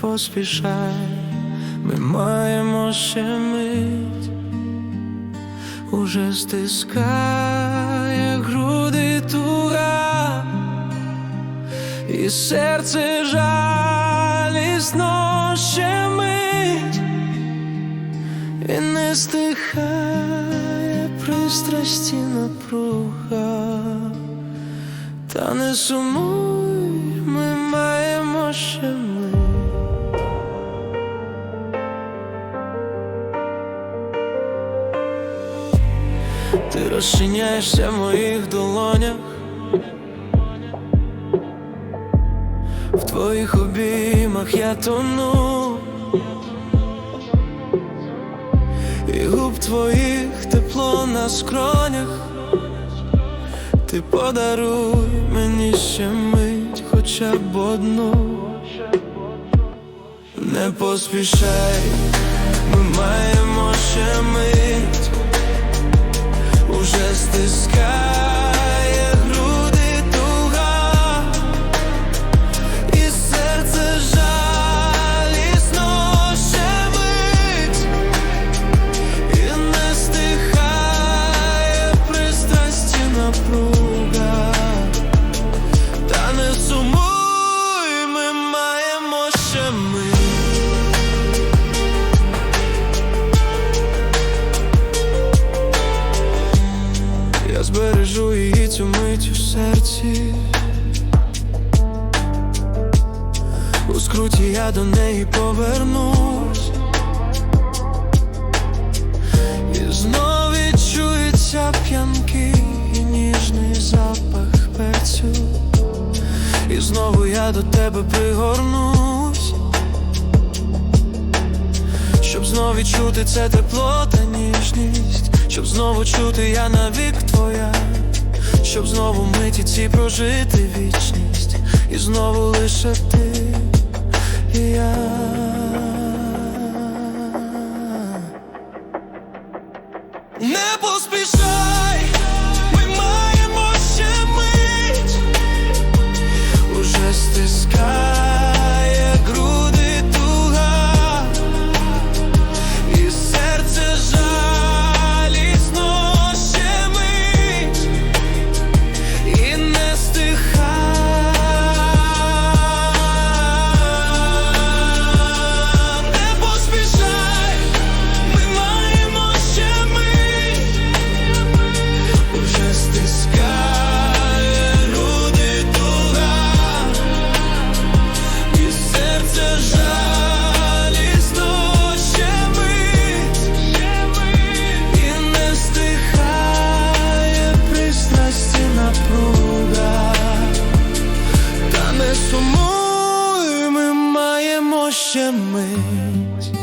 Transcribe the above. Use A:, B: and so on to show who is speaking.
A: поспішай, ми маємо ще мить, уже стискає груди туга, і серце жалісно ще мить, і не стихає пристрасті напруга. Та не сумуй, ми маємо ще ми. Ти розчиняєшся в моїх долонях, в твоїх обіймах я тону, і губ твоїх тепло на скронях. Ти подаруй мені ще мить, хоча б одну. Не поспішай, ми маємо ще мить, серці. У скруті я до неї повернусь. І знов відчується п'янкий і ніжний запах перцю. І знову я до тебе пригорнусь, щоб знов відчути це тепло та ніжність, щоб знову чути я навік твоя, щоб знову миті ці прожити вічність, і знову лише ти і я. chamamento.